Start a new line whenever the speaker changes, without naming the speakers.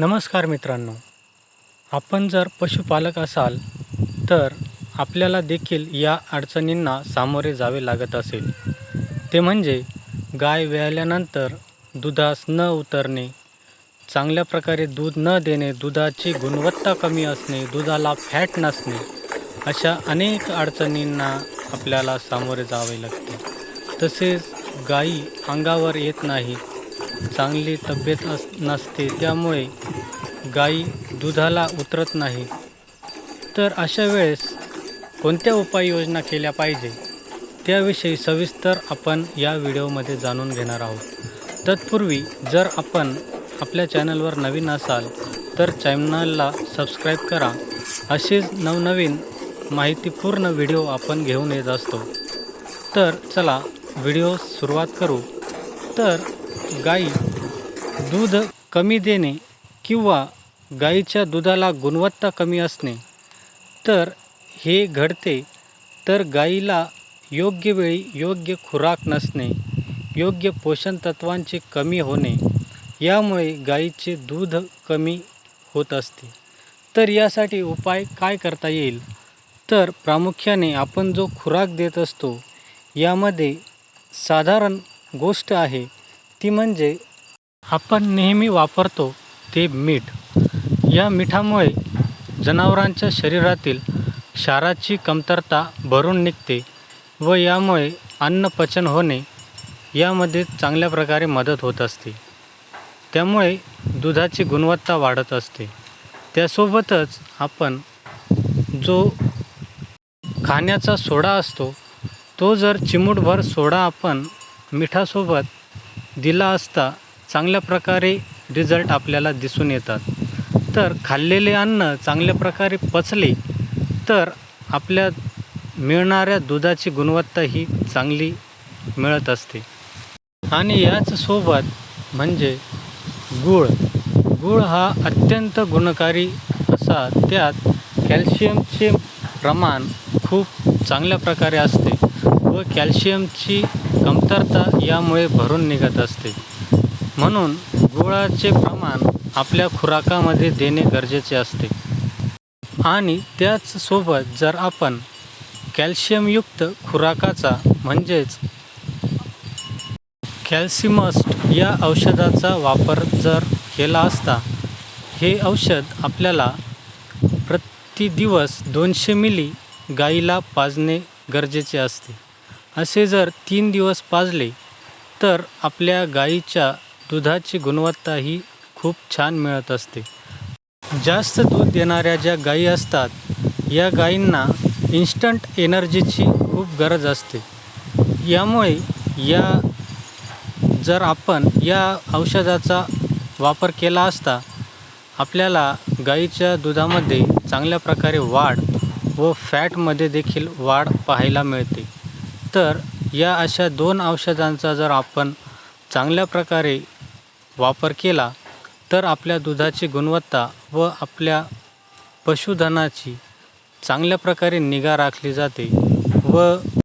नमस्कार मित्रांनो. आपण जर पशुपालक असाल तर आपल्याला देखील या अडचणींना सामोरे जावे लागत असेल. ते म्हणजे गाय व्याल्यानंतर दुधास न उतरणे चांगल्या प्रकारे दूध न देणे दुधाची गुणवत्ता कमी असणे दुधाला फॅट नसणे अशा अनेक अडचणींना आपल्याला सामोरे जावे लागते. तसेच गायी अंगावर येत नाही चांगली तब्येत अस नसते त्यामुळे गाई दुधाला उतरत नाही. तर अशा वेळेस कोणत्या उपाययोजना केल्या पाहिजे? त्याविषयी सविस्तर आपण या व्हिडिओमध्ये जाणून घेणार आहोत. तत्पूर्वी जर आपण आपल्या चॅनलवर नवीन असाल तर चॅनलला सबस्क्राईब करा. असेच नवनवीन माहितीपूर्ण व्हिडिओ आपण घेऊन येत असतो. तर चला व्हिडिओ सुरुवात करू. तर गाई दूध कमी देणे किंवा गाईच्या दुधाला गुणवत्ता कमी असणे. तर हे घडते तर गाईला योग्य वेळी योग्य खुराक नसणे योग्य पोषण तत्वांचे कमी होणे यामुळे गाईचे दूध कमी होत असते. तर यासाठी उपाय काय करता येईल? तर प्रामुख्याने आपण जो खुराक देत असतो यामध्ये साधारण गोष्ट आहे ती म्हणजे आपण नेहमी वापरतो ते मीठ. या मिठामुळे जनावरांच्या शरीरातील क्षाराची कमतरता भरून निघते व यामुळे अन्नपचन होणे यामध्ये चांगल्या प्रकारे मदत होत असते. त्यामुळे दुधाची गुणवत्ता वाढत असते. त्यासोबतच आपण जो खाण्याचा सोडा असतो तो जर चिमूटभर सोडा आपण मिठासोबत दिला असता चांगल्या प्रकारे रिझल्ट आपल्याला दिसून येतात. तर खाल्लेले अन्न चांगल्या प्रकारे पचले तर आपल्या मिळणाऱ्या दुधाची गुणवत्ता ही चांगली मिळत असते. आणि याच सोबत म्हणजे गूळ. गूळ हा अत्यंत गुणकारी असा त्यात कॅल्शियमचे प्रमाण खूप चांगल्या प्रकारे असते व कॅल्शियमची कमतरता यामुळे भरून निघत असते. म्हणून गुळाचे प्रमाण आपल्या खुराकामध्ये देणे गरजेचे असते. आणि त्याचसोबत जर आपण कॅल्शियमयुक्त खुराकाचा म्हणजेच कॅल्सिमस्ट या औषधाचा वापर जर केला असता हे औषध आपल्याला प्रति दिवस दोनशे मिली गाईला पाजणे गरजेचे असते. असे जर तीन दिवस पाजले तर आपल्या गाईच्या दुधाची गुणवत्ता ही खूप छान मिळत असते. जास्त दूध देणाऱ्या ज्या गायी असतात या गायींना इन्स्टंट एनर्जीची खूप गरज असते. यामुळे या जर आपण या औषधाचा वापर केला असता आपल्याला गाईच्या दुधामध्ये चांगल्या प्रकारे वाढ व फॅटमध्ये देखील वाढ पाहायला मिळते. तर या अशा दोन औषधांचा जर आपण चांगल्या प्रकारे वापर केला तर आपल्या दुधाची गुणवत्ता व आपल्या पशुधनाची चांगल्या प्रकारे निगा राखली जाते व